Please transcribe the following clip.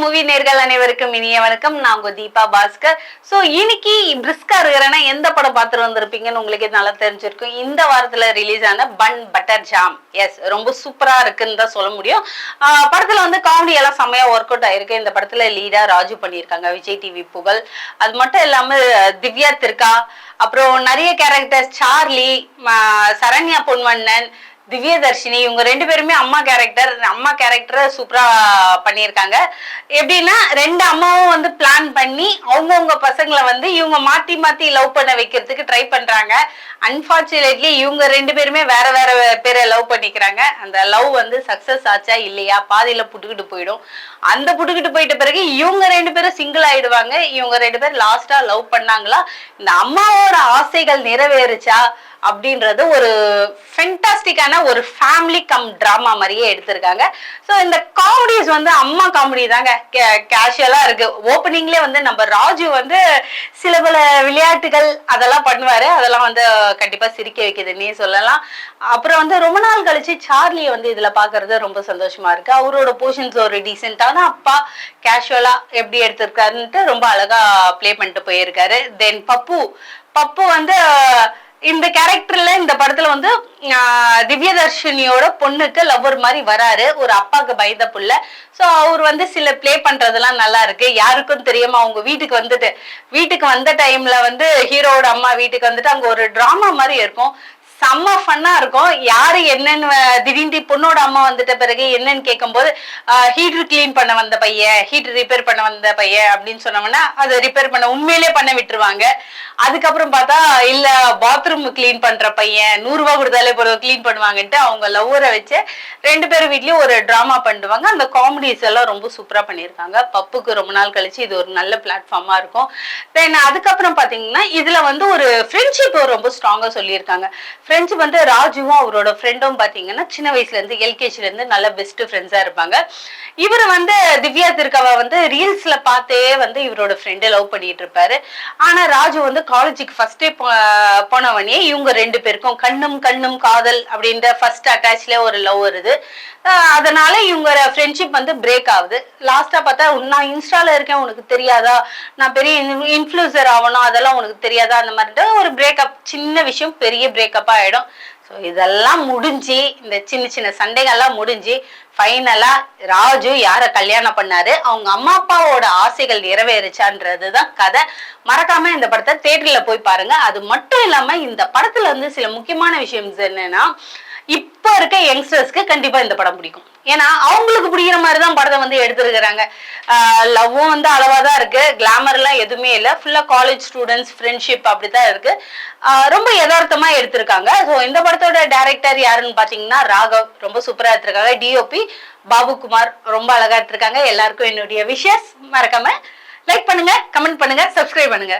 Movie நேர்கள் அனைவருக்கும் இனிய வணக்கம். நான் உங்க தீபா பாஸ்கர். ஸோ இன்னைக்கு பிரிஸ்கா இருக்கிறேன்னா எந்த படம் பார்த்துட்டு வந்திருப்பீங்கன்னு உங்களுக்கு நல்லா தெரிஞ்சிருக்கும். இந்த வாரத்துல ரிலீஸ் ஆன பன் பட்டர் ஜாம். எஸ் ரொம்ப சூப்பரா இருக்குன்னு தான் சொல்ல முடியும். படத்துல வந்து காமெடி எல்லாம் செம்மையா ஒர்க் அவுட் ஆயிருக்கு. இந்த படத்துல லீடா ராஜு பண்ணியிருக்காங்க. விஜய் டிவி புகழ். அது மட்டும் இல்லாம திவ்யா திருக்கா அப்புறம் நிறைய கேரக்டர்ஸ் சார்லி சரண்யா பொன்வண்ணன் திவ்யதர்ஷினி இவங்க ரெண்டு பேருமே அம்மா கேரக்டர் அம்மா கேரக்டரை சூப்பராக பண்ணியிருக்காங்க. எப்படின்னா ரெண்டு அம்மாவும் வந்து பிளான் பண்ணி அவங்கவுங்க பசங்களை வந்து இவங்க மாற்றி மாற்றி லவ் பண்ண வைக்கிறதுக்கு ட்ரை பண்ணுறாங்க அன்ஃபார்ச்சுனேட்லி இவங்க ரெண்டு பேருமே வேற வேற பேரை லவ் பண்ணிக்கிறாங்க. அந்த லவ் வந்து சக்ஸஸ் ஆச்சா இல்லையா பாதியில் புட்டுக்கிட்டு போயிடும். அந்த புட்டுக்கிட்டு போயிட்ட பிறகு இவங்க ரெண்டு பேரும் சிங்கிள் ஆயிடுவாங்க. இவங்க ரெண்டு பேரும் லாஸ்ட்டாக லவ் பண்ணாங்களா? இந்த அம்மாவோட ஆசைகள் நிறைவேறுச்சா? அப்படின்றது ஒரு ஃபென்டாஸ்டிக்கான ஒரு ஃபேமிலி கம் ட்ராமா மாதிரியே எடுத்திருக்காங்க. ஸோ இந்த காமெடிஸ் வந்து அம்மா காமெடி தாங்க. கேஷுவலாக இருக்கு. ஓப்பனிங்லேயே வந்து நம்ம ராஜு வந்து சில பல விளையாட்டுகள் அதெல்லாம் பண்ணுவார். அதெல்லாம் வந்து கண்டிப்பாக சிரிக்க வைக்குதுன்னே சொல்லலாம். அப்புறம் வந்து ரொம்ப நாள் கழிச்சு சார்லியை வந்து இதில் பார்க்கறது ரொம்ப சந்தோஷமா இருக்கு. அவரோட போர்ஷன்ஸ் ஒரு டீசெண்டான அப்பா கேஷுவலாக எப்படி எடுத்திருக்காருன்ட்டு ரொம்ப அழகா ப்ளே பண்ணிட்டு போயிருக்காரு. தென் பப்பு பப்பு வந்து இந்த கேரக்டர்ல இந்த படத்துல வந்து திவ்யதர்ஷினியோட பொண்ணுக்கு லவ்வர் மாதிரி வராரு. ஒரு அப்பாக்கு பயந்த புள்ள. ஸோ அவர் வந்து சில ப்ளே பண்றதெல்லாம் நல்லா இருக்கு. யாருக்கும் தெரியாம அவங்க வீட்டுக்கு வந்துட்டு வீட்டுக்கு வந்த டைம்ல வந்து ஹீரோவோட அம்மா வீட்டுக்கு வந்துட்டு அங்க ஒரு டிராமா மாதிரி இருக்கும். செம்ம ஃபன்னா இருக்கும். யாரு என்னன்னு திடீர்னு பொண்ணோட அம்மா வந்துட்ட பிறகு என்னன்னு கேட்கும்போது ஹீட்டர் க்ளீன் பண்ண வந்த பையன் ஹீட்டர் ரிப்பேர் பண்ண வந்த பையன் அப்படின்னு சொன்னோம்னா அதை ரிப்பேர் பண்ண உண்மையிலே பண்ண விட்டுருவாங்க. அதுக்கப்புறம் பார்த்தா இல்ல பாத்ரூம் க்ளீன் பண்ற பையன் நூறு கொடுத்தாலே போதும் க்ளீன் பண்ணுவாங்கன்ட்டு அவங்க லவ்வரை வச்சு ரெண்டு பேரும் வீட்லயும் ஒரு டிராமா பண்ணுவாங்க. அந்த காமெடிஸ் எல்லாம் ரொம்ப சூப்பரா பண்ணியிருக்காங்க. பப்புக்கு ரொம்ப நாள் கழிச்சு இது ஒரு நல்ல பிளாட்ஃபார்மா இருக்கும். தென் அதுக்கப்புறம் பாத்தீங்கன்னா இதுல வந்து ஒரு ஃப்ரெண்ட்ஷிப் ரொம்ப ஸ்ட்ராங்கா சொல்லியிருக்காங்க. ஃப்ரெண்ட்ஸ் வந்து ராஜுவும் அவரோட ஃப்ரெண்டும் பார்த்தீங்கன்னா சின்ன வயசுல இருந்து எல்கேஜில இருந்து நல்ல பெஸ்ட் ஃப்ரெண்ட்ஸா இருப்பாங்க. இவர் வந்து திவ்யா திருக்காவை வந்து ரீல்ஸ்ல பார்த்தே வந்து இவரோட ஃப்ரெண்டு லவ் பண்ணிட்டு இருப்பாரு. ஆனா ராஜு வந்து காலேஜுக்கு ஃபர்ஸ்டே போனவனே இவங்க ரெண்டு பேருக்கும் கண்ணும் கண்ணும் காதல் அப்படின்ற ஃபர்ஸ்ட் அட்டாச்ல ஒரு லவ் வருது. அதனால இவங்க ஃப்ரெண்ட்ஷிப் வந்து பிரேக் ஆகுது. லாஸ்டா பார்த்தா நான் இன்ஸ்டால இருக்கேன் உனக்கு தெரியாதா? நான் பெரிய இன்ஃப்ளூசர் ஆகணும் அதெல்லாம் உனக்கு தெரியாதா? அந்த மாதிரி ஒரு பிரேக்கப் சின்ன விஷயம் பெரிய பிரேக்கப் ஆயிடும். ஸோ இதெல்லாம் முடிஞ்சு இந்த சின்ன சின்ன சண்டைகள்லாம் முடிஞ்சு ஃபைனலாக ராஜு யாரை கல்யாணம் பண்ணாரு அவங்க அம்மா அப்பாவோட ஆசைகள் நிறைவேறுச்சான்றது தான் கதை. மறக்காம இந்த படத்தை தேட்டரில் போய் பாருங்க. அது மட்டும் இல்லாமல் இந்த படத்துல வந்து சில முக்கியமான விஷயம் என்னன்னா இப்போ இருக்க யங்ஸ்டர்ஸ்க்கு கண்டிப்பா இந்த படம் பிடிக்கும். ஏன்னா அவங்களுக்கு பிடிக்கிற மாதிரி தான் படத்தை வந்து எடுத்துருக்கிறாங்க. லவ்வும் வந்து அளவாக தான் இருக்கு கிளாமர்லாம் எதுவுமே இல்லை. ஃபுல்லாக காலேஜ் ஸ்டூடெண்ட்ஸ் ஃப்ரெண்ட்ஷிப் அப்படிதான் இருக்கு. ரொம்ப யதார்த்தமாக எடுத்திருக்காங்க. ஸோ இந்த படத்தோட டைரக்டர் யாருன்னு பார்த்தீங்கன்னா ராகவ். ரொம்ப சூப்பராக எடுத்திருக்காங்க. டிஓபி பாபுகுமார். ரொம்ப அழகாக எடுத்திருக்காங்க. எல்லாருக்கும் என்னுடைய விஷஸ் மறக்காம லைக் பண்ணுங்க கமெண்ட் பண்ணுங்க சப்ஸ்கிரைப் பண்ணுங்க.